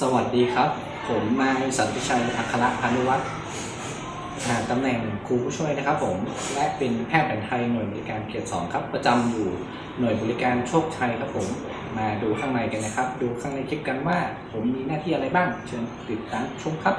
สวัสดีครับ ผมนายสันติชัยอัคระพานุวัฒน์ตำแหน่งครูผู้ช่วยนะครับ ผมและเป็นแพทย์แผนไทยหน่วยบริการเขตสองครับ ประจำอยู่หน่วยบริการโชคชัยครับผมมาดูข้างในกันนะครับ ดูข้างในคลิปกันว่า ผมมีหน้าที่อะไรบ้าง เชิญติดตามชมครับ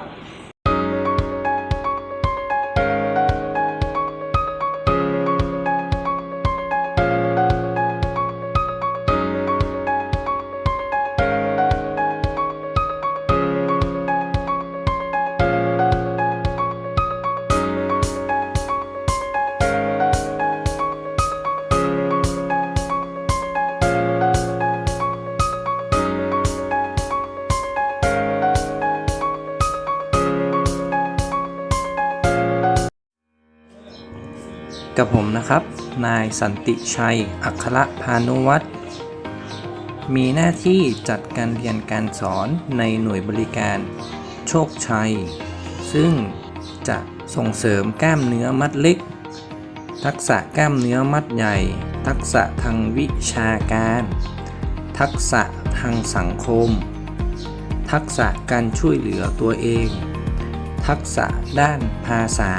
กับผมนะครับ นายสันติชัย อัครพานุวัฒน์มีหน้าที่จัดการเรียนการสอนในหน่วยบริการ โชคชัย ซึ่งจะส่งเสริมกล้ามเนื้อมัดเล็ก ทักษะกล้ามเนื้อมัดใหญ่ ทักษะทางวิชาการ ทักษะทางสังคม ทักษะการช่วยเหลือตัวเอง ทักษะด้านภาษา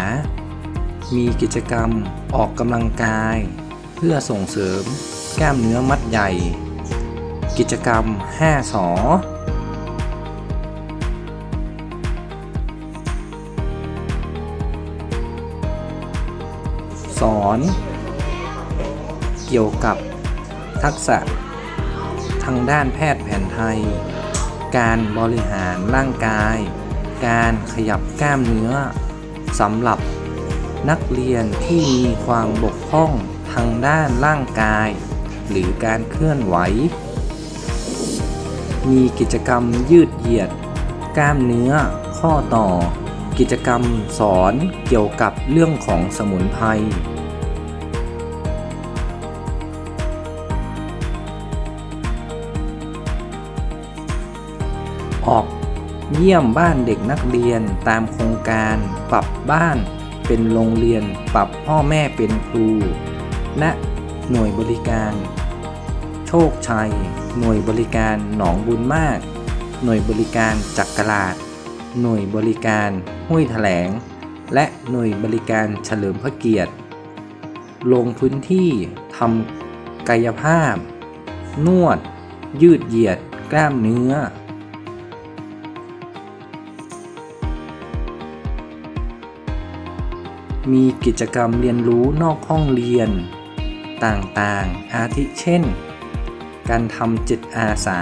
มีกิจกรรมออกกำลังกาย เพื่อส่งเสริมกล้ามเนื้อมัดใหญ่ กิจกรรม 5 สอสอน เกี่ยวกับทักษะ ทางด้านแพทย์แผนไทย การบริหารร่างกาย การขยับกล้ามเนื้อสำหรับ นักเรียนที่มีความบกพร่องทางด้านร่างกาย หรือการเคลื่อนไหว มีกิจกรรมยืดเหยียด กล้ามเนื้อ ข้อต่อ กิจกรรมสอนเกี่ยวกับเรื่องของสมุนไพรออกเยี่ยมบ้านเด็กนักเรียนตามโครงการปรับบ้าน เป็นโรงเรียน ปรับพ่อแม่เป็นครู ณ หน่วยบริการ โชคชัย หน่วยบริการหนองบุญมาก หน่วยบริการจักรลาด หน่วยบริการห้วยแถลง และหน่วยบริการเฉลิมพระเกียรติ ลงพื้นที่ทำกายภาพ นวด ยืดเหยียด กล้ามเนื้อ มีกิจกรรมเรียนรู้นอกห้องเรียน ต่างๆ อาทิเช่น การทำจิตอาสา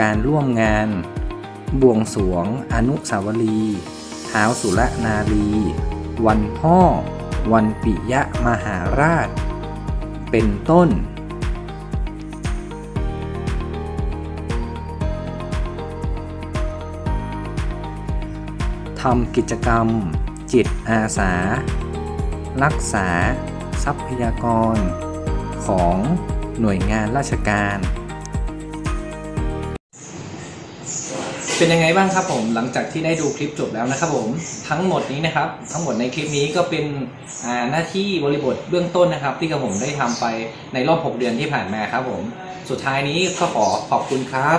การร่วมงาน บวงสรวง อนุสาวรีย์ท้าวสุรนารี วันพ่อ วันปิยะมหาราช เป็นต้นทำกิจกรรม จิตอาสา รักษา ทรัพยากร ของหน่วยงานราชการ เป็นยังไงบ้างครับผมหลังจากที่ได้ดูคลิปจบแล้วนะครับผมทั้งหมดนี้นะครับ ทั้งหมดในคลิปนี้ก็เป็นหน้าที่บริบทเบื้องต้นนะครับ ที่กระผมได้ทำไปในรอบ 6 เดือนที่ผ่านมาครับผม สุดท้ายนี้ก็ขอขอบคุณครับ